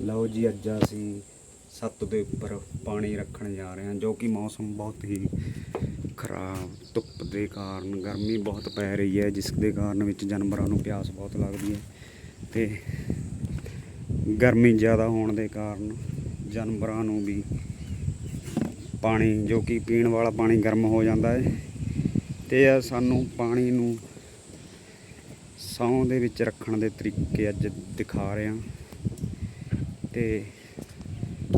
ਲਓ ਜੀ, ਅੱਜ ਅਸੀਂ ਸੱਤ ਦੇ ਉੱਪਰ ਪਾਣੀ ਰੱਖਣ ਜਾ ਰਹੇ ਹਾਂ, ਜੋ ਕਿ ਮੌਸਮ ਬਹੁਤ ਹੀ ਖਰਾਬ, ਧੁੱਪ ਦੇ ਕਾਰਨ, ਗਰਮੀ ਬਹੁਤ ਪੈ ਰਹੀ ਹੈ, ਜਿਸ ਦੇ ਕਾਰਨ ਵਿੱਚ ਜਾਨਵਰਾਂ ਨੂੰ ਪਿਆਸ ਬਹੁਤ ਲੱਗਦੀ ਹੈ ਤੇ ਗਰਮੀ ਜ਼ਿਆਦਾ ਹੋਣ ਦੇ ਕਾਰਨ ਜਾਨਵਰਾਂ ਨੂੰ ਵੀ ਪਾਣੀ, ਜੋ ਕਿ ਪੀਣ ਵਾਲਾ ਪਾਣੀ ਗਰਮ ਹੋ ਜਾਂਦਾ ਹੈ ਤੇ ਸਾਨੂੰ ਪਾਣੀ ਨੂੰ ਸੌਂ ਦੇ ਵਿੱਚ ਰੱਖਣ ਦੇ ਤਰੀਕੇ ਅੱਜ ਦਿਖਾ ਰਹੇ ਹਾਂ। ਤੇ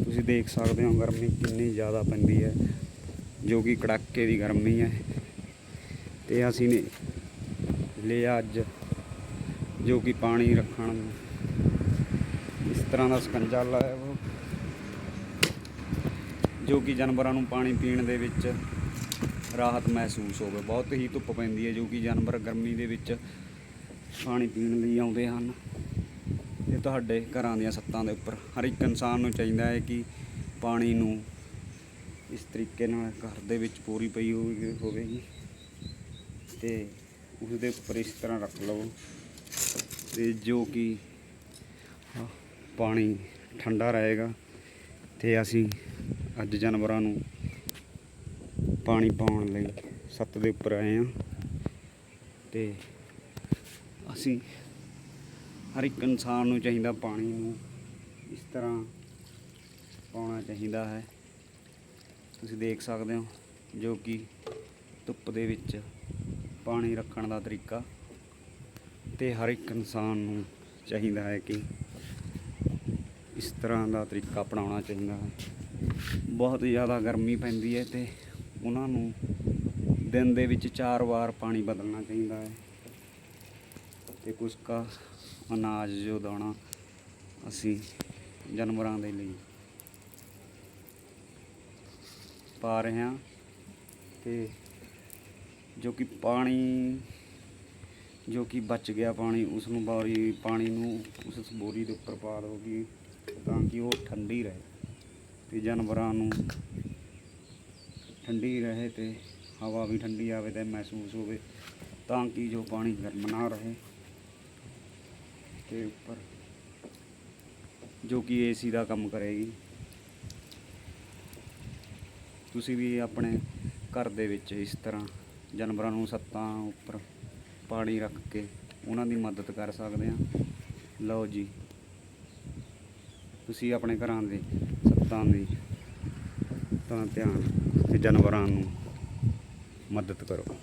ਤੁਸੀਂ ਦੇਖ ਸਕਦੇ ਹੋ ਗਰਮੀ ਕਿੰਨੀ ਜ਼ਿਆਦਾ ਪੈਂਦੀ ਹੈ, ਜੋ ਕਿ ਕੜਾਕੇ ਦੀ ਗਰਮੀ ਹੈ। ਤੇ ਅਸੀਂ ਨੇ ਲਿਆ ਅੱਜ ਜੋ ਕਿ ਪਾਣੀ ਰੱਖਣ। ਇਸ ਤਰ੍ਹਾਂ ਦਾ ਸਕੰਜਾ ਲਾਇਆ ਜੋ ਕਿ ਜਾਨਵਰਾਂ ਨੂੰ ਪਾਣੀ ਪੀਣ ਦੇ ਵਿੱਚ ਰਾਹਤ ਮਹਿਸੂਸ ਹੋਵੇ। ਬਹੁਤ ਹੀ ਧੁੱਪ ਪੈਂਦੀ ਹੈ, ਜੋ ਕਿ ਜਾਨਵਰ ਗਰਮੀ ਦੇ ਵਿੱਚ ਪਾਣੀ ਪੀਣ ਲਈ ਆਉਂਦੇ ਹਨ। ਇਹ ਤੁਹਾਡੇ ਘਰਾਂ ਦੀਆਂ ਸੱਤਾਂ ਦੇ ਉੱਪਰ ਹਰ ਇੱਕ ਇਨਸਾਨ ਨੂੰ ਚਾਹੀਦਾ ਹੈ ਕਿ ਪਾਣੀ ਨੂੰ ਇਸ ਤਰੀਕੇ ਨਾਲ ਘਰ ਦੇ ਵਿੱਚ ਪੂਰੀ ਪਈ ਹੋਵੇ ਹੋਵੇਗੀ ਤੇ ਉਸ ਦੇ ਉੱਪਰ ਇਸ ਤਰ੍ਹਾਂ ਰੱਖ ਲਵੋ ਤੇ ਜੋ ਕਿ ਪਾਣੀ ਠੰਡਾ ਰਹੇਗਾ ਤੇ ਅਸੀਂ ਅੱਜ ਜਾਨਵਰਾਂ ਨੂੰ ਪਾਣੀ ਪਾਉਣ ਲਈ ਸੱਤ ਦੇ ਉੱਪਰ ਆਏ ਹਾਂ ਤੇ ਅਸੀਂ ਹਰ ਇੱਕ ਇਨਸਾਨ ਨੂੰ ਚਾਹੀਦਾ ਪਾਣੀ ਨੂੰ ਇਸ ਤਰ੍ਹਾਂ ਪਾਉਣਾ ਚਾਹੀਦਾ ਹੈ। ਤੁਸੀਂ ਦੇਖ ਸਕਦੇ ਹੋ ਜੋ ਕਿ ਧੁੱਪ ਦੇ ਵਿੱਚ ਪਾਣੀ ਰੱਖਣ ਦਾ ਤਰੀਕਾ ਤੇ ਹਰ ਇੱਕ ਇਨਸਾਨ ਨੂੰ ਚਾਹੀਦਾ ਹੈ ਕਿ ਇਸ ਤਰ੍ਹਾਂ ਦਾ ਤਰੀਕਾ ਅਪਣਾਉਣਾ ਚਾਹੀਦਾ ਹੈ। ਬਹੁਤ ਜ਼ਿਆਦਾ ਗਰਮੀ ਪੈਂਦੀ ਹੈ ਤੇ ਉਹਨਾਂ ਨੂੰ ਦਿਨ ਦੇ ਵਿੱਚ ਚਾਰ ਵਾਰ ਪਾਣੀ ਬਦਲਣਾ ਚਾਹੀਦਾ ਹੈ। ਤੇ ਕੁਛ ਕਾ ਅਨਾਜ ਜੋ ਦਾਣਾ ਅਸੀਂ ਜਾਨਵਰਾਂ ਦੇ ਲਈ ਪਾ ਰਹੇ ਹਾਂ ਤੇ ਜੋ ਕਿ ਪਾਣੀ, ਜੋ ਕਿ ਬਚ ਗਿਆ ਪਾਣੀ ਉਸ ਨੂੰ ਬੋਰੀ ਪਾਣੀ ਨੂੰ ਉਸ ਬੋਰੀ ਦੇ ਉੱਪਰ ਪਾ ਦਿਓ ਤਾਂ ਕਿ ਉਹ ਠੰਡੀ ਰਹੇ ਤੇ ਜਾਨਵਰਾਂ ਨੂੰ ਠੰਡੀ ਰਹੇ ਤੇ ਹਵਾ ਵੀ ਠੰਡੀ ਆਵੇ ਤੇ ਮਹਿਸੂਸ ਹੋਵੇ, ਤਾਂ ਕਿ ਜੋ ਪਾਣੀ ਗਰਮ ਨਾ ਰਹੇ। ਤੇ ਉੱਪਰ, ਜੋ ਕਿ ਏਸੀ ਦਾ ਕੰਮ ਕਰੇਗੀ। ਤੁਸੀਂ ਵੀ ਆਪਣੇ ਘਰ ਦੇ ਵਿੱਚ ਇਸ ਤਰ੍ਹਾਂ ਜਾਨਵਰਾਂ ਨੂੰ ਸੱਤਾਂ ਉੱਪਰ ਪਾਣੀ ਰੱਖ ਕੇ ਉਹਨਾਂ ਦੀ ਮਦਦ ਕਰ ਸਕਦੇ ਆ। ਲਓ ਜੀ, ਤੁਸੀਂ ਆਪਣੇ ਘਰਾਂ ਦੇ ਸੱਤਾਂ ਦੀ ਤਾਂ ਧਿਆਨ ਤੇ ਜਾਨਵਰਾਂ ਨੂੰ ਮਦਦ ਕਰੋ।